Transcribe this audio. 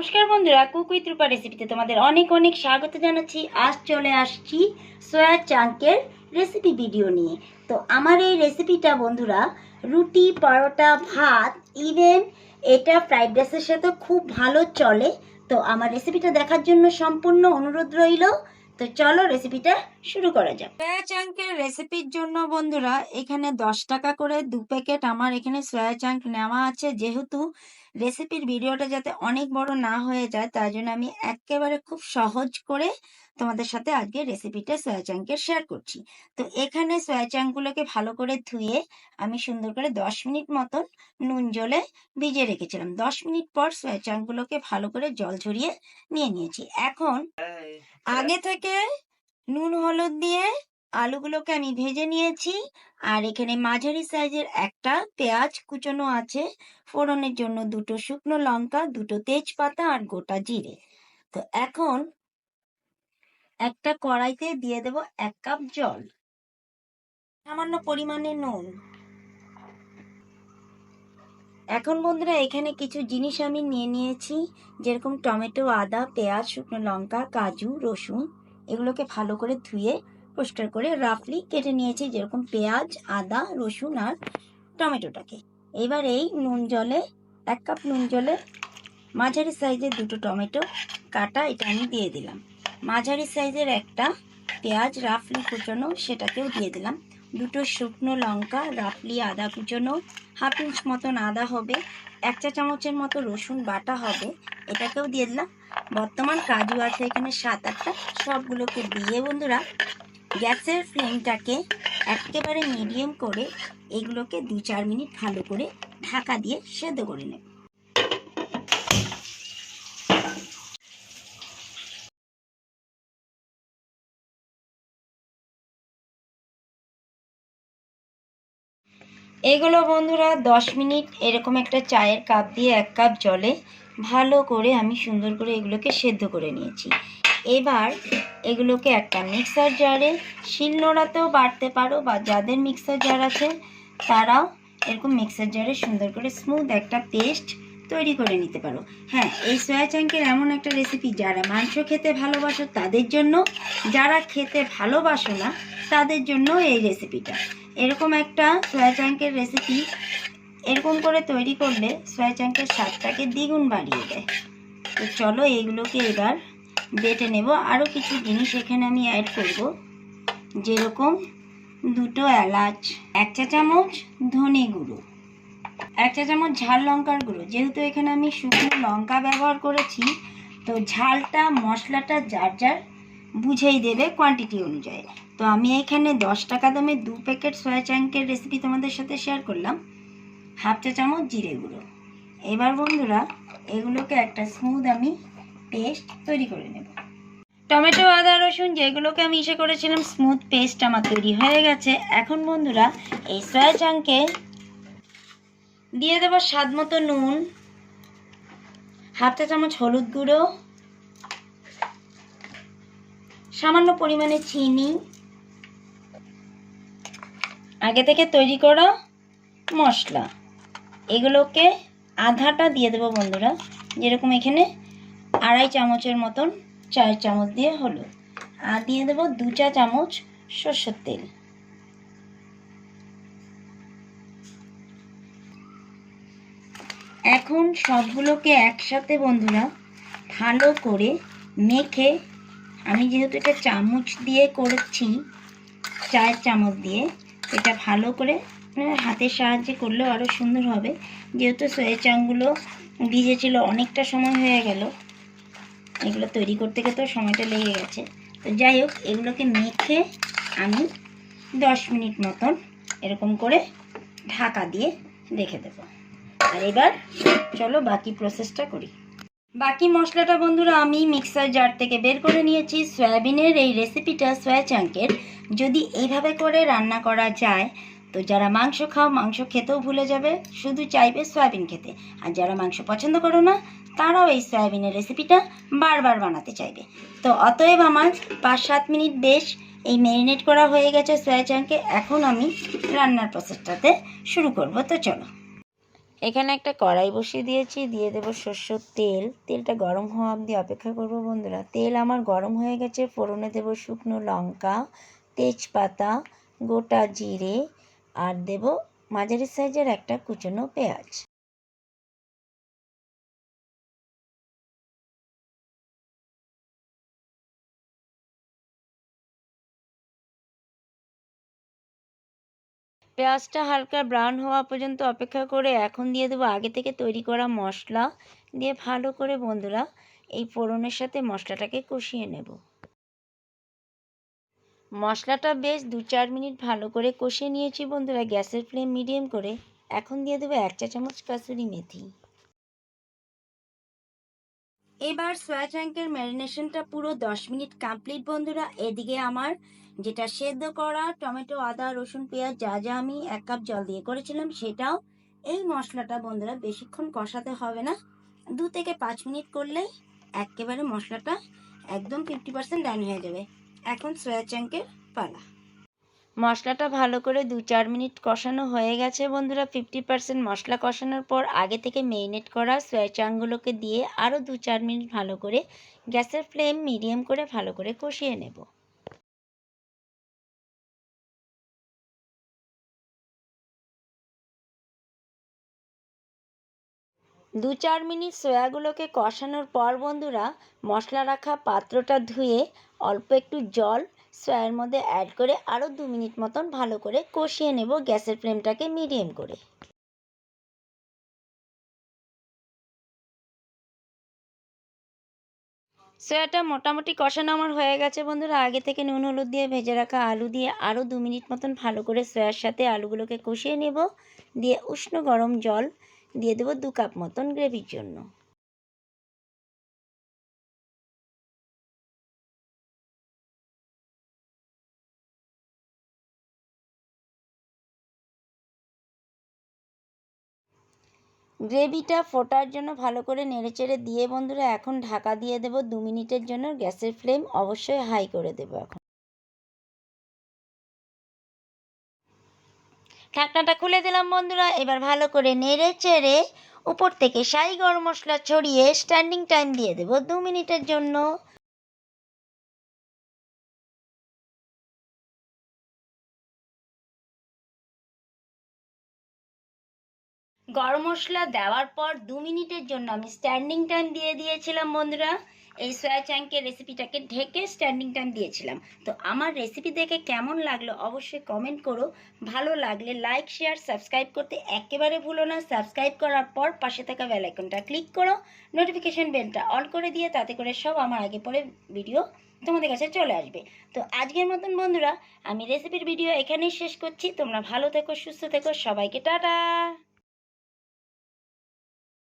নমস্কার বন্ধুরা cook with রূপা রেসিপিতে তোমাদের অনেক অনেক স্বাগত জানাচ্ছি। আজ চলে আসছি সয়া চাঙ্কের রেসিপি ভিডিও নিয়ে। তো আমার এই রেসিপিটা বন্ধুরা, রুটি, পরোটা, ভাত ইভেন এটা ফ্রাইড রাইসের সাথে খুব ভালো চলে। তো আমার রেসিপিটা দেখার জন্য সম্পূর্ণ অনুরোধ রইল। তো চলো রেসিপিটা শুরু করা যাক। সয়া চাঙ্কের রেসিপির জন্য বন্ধুরা, এখানে দশ টাকা করে দু প্যাকেট আমার এখানে সয়া চাঙ্ক নেওয়া আছে। যেহেতু রেসিপির ভিডিওটা যাতে অনেক বড় না হয়ে যায় তার জন্য আমি একেবারে খুব সহজ করে তোমাদের সাথে আজকে রেসিপিটা সয়া চাঙ্কের শেয়ার করছি। তো এখানে সয়া চাঙ্কগুলোকে ভালো করে ধুয়ে আমি সুন্দর করে দশ মিনিট মতন নুন জলে ভিজিয়ে রেখেছিলাম। দশ মিনিট পর সয়া চাঙ্কগুলোকে ভালো করে জল ঝরিয়ে নিয়ে নিয়েছি। এখন আগে থেকে নুন হলুদ দিয়ে আলুগুলোকে আমি ভেজে নিয়েছি। আর এখানে মাঝারি সাইজের একটা পেঁয়াজ কুচোনো আছে। ফোড়নের জন্য দুটো শুকনো লঙ্কা, দুটো তেজপাতা আর গোটা জিরে। তো এখন একটা কড়াইতে দিয়ে দেব এক কাপ জল। সামান্য পরিমাণে নুন। এখন বন্ধুরা এখানে কিছু জিনিস আমি নিয়ে নিয়েছি। যেরকম টমেটো, আদা, পেঁয়াজ, শুকনো লঙ্কা, কাজু, রসুন। এগুলোকে ভালো করে ধুয়ে পরিষ্কার করে রাফলি কেটে নিয়েছি যেরকম পেঁয়াজ, আদা, রসুন আর টমেটোটাকে। এবার এই নুন জলে, এক কাপ নুন জলে মাঝারি সাইজের দুটো টমেটো কাটা এটা আমি দিয়ে দিলাম। মাঝারি সাইজের একটা পেঁয়াজ রাফলি কুচোনো সেটাকেও দিয়ে দিলাম। দুটো শুকনো লঙ্কা রাফলি আদা কুচোনো হাফ ইঞ্চ মতন আদা হবে, এক চা চামচের মতো রসুন বাটা হবে, এটাকেও দিয়ে দিলাম। বর্তমান কাজু আছে এখানে সাত আটটা, সবগুলোকে দিয়ে বন্ধুরা গ্যাসের ফ্লেমটাকে একেবারে মিডিয়াম করে এগুলোকে দু চার মিনিট ভালো করে ঢাকা দিয়ে সেদ্ধ করে নেব। এগুলো বন্ধুরা দশ মিনিট এরকম একটা চায়ের কাপ দিয়ে এক কাপ জলে ভালো করে আমি সুন্দর করে এগুলোকে সেদ্ধ করে নিয়েছি। এবার এগুলোকে একটা মিক্সার জারে শিল নোড়াতেও বাড়তে পারো বা যাদের মিক্সার জার আছে, তারাও এরকম মিক্সার জারে সুন্দর করে স্মুথ একটা পেস্ট তৈরি করে নিতে পারো। হ্যাঁ এই সয়া চাঙ্কের এমন একটা রেসিপি যারা মাংস খেতে ভালোবাসো তাদের জন্য, যারা খেতে ভালোবাসো না তাদের জন্য এই রেসিপিটা এরকম একটা সয়া চাঙ্কের রেসিপি এরকম করে তৈরি করলে সয়া চাঙ্কের স্বাদটাকে দ্বিগুণ বাড়িয়ে দেয়। তো চলো এগুলোকে এবার বেটে নেব। আরও কিছু জিনিস এখানে আমি অ্যাড করব। যেরকম দুটো এলাচ, এক চা চামচ ধনে গুঁড়ো, এক চা চামচ ঝাল লঙ্কার গুঁড়ো। যেহেতু এখানে আমি শুকনো লঙ্কা ব্যবহার করেছি, তো ঝালটা, মশলাটা যার যার বুঝেই দেবে কোয়ান্টিটি অনুযায়ী। তো আমি এখানে দশ টাকা দামে দু প্যাকেট সয়া চাঙ্কের রেসিপি তোমাদের সাথে শেয়ার করলাম। হাফ চা চামচ জিরে গুঁড়ো। এবার বন্ধুরা, এগুলোকে একটা স্মুথ আমি পেস্ট তৈরি করে নেব। টমেটো, আদা, রসুন যেগুলোকে আমি ইসে করেছিলাম স্মুথ পেস্ট আমার তৈরি হয়ে গেছে। এখন বন্ধুরা, এই সয়া চাঙ্কে দিয়ে দেবো স্বাদ মতো নুন, হাফ চা চামচ হলুদ গুঁড়ো, সামান্য পরিমাণে চিনি, আগে থেকে তৈরি করা মশলা। এগুলোকে আধাটা দিয়ে দেবো বন্ধুরা, যেরকম এখানে আড়াই চামচের মতন চার চামচ দিয়ে হলো আর দিয়ে দেবো দু চা চামচ সর্ষের তেল। এখন সবগুলোকে একসাথে বন্ধুরা ভালো করে মেখে, আমি যেহেতু এটা চামচ দিয়ে করেছি, চায়ের চামচ দিয়ে, এটা ভালো করে হাতের সাহায্যে করলেও আরও সুন্দর হবে। যেহেতু সয়া চাংগুলো ভিজেছিল, অনেকটা সময় হয়ে গেল এগুলো তৈরি করতে গেতেও সময়টা লেগে গেছে। তো যাই হোক, এগুলোকে মেখে আমি দশ মিনিট মতন এরকম করে ঢাকা দিয়ে রেখে দেবো। আর এবার চলো বাকি প্রসেসটা করি। বাকি মশলাটা বন্ধুরা আমি মিক্সার জার থেকে বের করে নিয়েছি। সয়াবিনের এই রেসিপিটা সয়া চাঙ্কের যদি এইভাবে করে রান্না করা যায় তো যারা মাংস খাও, মাংস খেতেও ভুলে যাবে, শুধু চাইবে সয়াবিন খেতে। আর যারা মাংস পছন্দ করো না, তারাও এই সয়াবিনের রেসিপিটা বারবার বানাতে চাইবে। তো অতএব আমার পাঁচ সাত মিনিট বেশ এই ম্যারিনেট করা হয়ে গেছে সয়া চাঙ্কে এখন আমি রান্নার প্রসেসটাতে শুরু করব। তো চলো। এখানে একটা কড়াই বসিয়ে দিয়েছি। দিয়ে দেবো সর্ষের তেল। তেলটা গরম হওয়া অবধি অপেক্ষা করব বন্ধুরা। তেল আমার গরম হয়ে গেছে। ফোড়নে দেবো শুকনো লঙ্কা, তেজপাতা, গোটা জিরে আর দেব মাঝারি সাইজের একটা কুচনো পেঁয়াজ। পেঁয়াজটা হালকা ব্রাউন হওয়া পর্যন্ত অপেক্ষা করে এখন দিয়ে দেবো আগে থেকে তৈরি করা মশলা দিয়ে ভালো করে বন্ধুরা এই ফোড়নের সাথে মশলাটাকে কষিয়ে নেব। মশলাটা বেশ দু চার মিনিট ভালো করে কষিয়ে নিয়েছি বন্ধুরা। গ্যাসের ফ্লেম মিডিয়াম করে এখন দিয়ে দেবো এক চা চামচ কাসুরি মেথি। এবার সয়া চাঙ্কের ম্যারিনেশনটা পুরো দশ মিনিট কমপ্লিট বন্ধুরা। এদিকে আমার যেটা সেদ্ধ করা টমেটো, আদা, রসুন, পেঁয়াজ, যা যা আমি এক কাপ জল দিয়ে করেছিলাম সেটাও এই মশলাটা বন্ধুরা বেশিক্ষণ কষাতে হবে না। দু থেকে পাঁচ মিনিট করলেই একেবারে মশলাটা একদম ফিফটি পার্সেন্ট ডান হয়ে যাবে। এখন সয়া চাঙ্কের পালা। মশলাটা ভালো করে দু চার মিনিট কষানো হয়ে গেছে বন্ধুরা। ফিফটি পার্সেন্ট মশলা কষানোর পর আগে থেকে মেরিনেট করা সয়া চাংগুলোকে দিয়ে আরও দু চার মিনিট ভালো করে গ্যাসের ফ্লেম মিডিয়াম করে ভালো করে কষিয়ে নেব। দু চার মিনিট সয়াগুলোকে কষানোর পর বন্ধুরা, মশলা রাখা পাত্রটা ধুয়ে অল্প একটু জল সয়ার মধ্যে অ্যাড করে আরও দু মিনিট মতন ভালো করে কষিয়ে নেব গ্যাসের ফ্লেমটাকে মিডিয়াম করে। সয়াটা মোটামুটি কষানো আমার হয়ে গেছে বন্ধুরা। আগে থেকে নুন, হলুদ দিয়ে ভেজে রাখা আলু দিয়ে আরও দু মিনিট মতন ভালো করে সয়ার সাথে আলুগুলোকে কষিয়ে নেব। দিয়ে উষ্ণ গরম জল দিয়ে দেবো দু কাপ মতন গ্রেভির জন্য। গ্রেভিটা ফোটার জন্য ভালো করে নেড়েচেড়ে দিয়ে বন্ধুরা, এখন ঢাকা দিয়ে দেব দু মিনিটের জন্য গ্যাসের ফ্লেম, অবশ্যই হাই করে দেবো এখন। ঢাকনাটা খুলে দিলাম বন্ধুরা। এবার ভালো করে নেড়ে চেড়ে উপর থেকে শাহি গরম মশলা ছড়িয়ে স্ট্যান্ডিং টাইম দিয়ে দেবো দু মিনিটের জন্য। গরম মশলা দেওয়ার পর দু মিনিটের জন্য আমি স্ট্যান্ডিং টাইম দিয়ে দিয়েছিলাম বন্ধুরা। এই সয়া চাঙ্কের রেসিপিটাকে ঢেকে স্ট্যান্ডিং টাইম দিয়েছিলাম। তো আমার রেসিপি দেখে কেমন লাগল অবশ্যই কমেন্ট করো। ভালো লাগলে লাইক শেয়ার সাবস্ক্রাইব করতে একেবারে ভুলো না। সাবস্ক্রাইব করার পর পাশে থাকা বেল আইকনটা ক্লিক করো। নোটিফিকেশন বেলটা অন করে দিয়ে তাতে করে সব আমার আগে পরে ভিডিও তোমাদের কাছে চলে আসবে। তো আজকের মতন বন্ধুরা, আমি রেসিপির ভিডিও এখানেই শেষ করছি। তোমরা ভালো থেকো, সুস্থ থেকো। সবাইকে টাটা!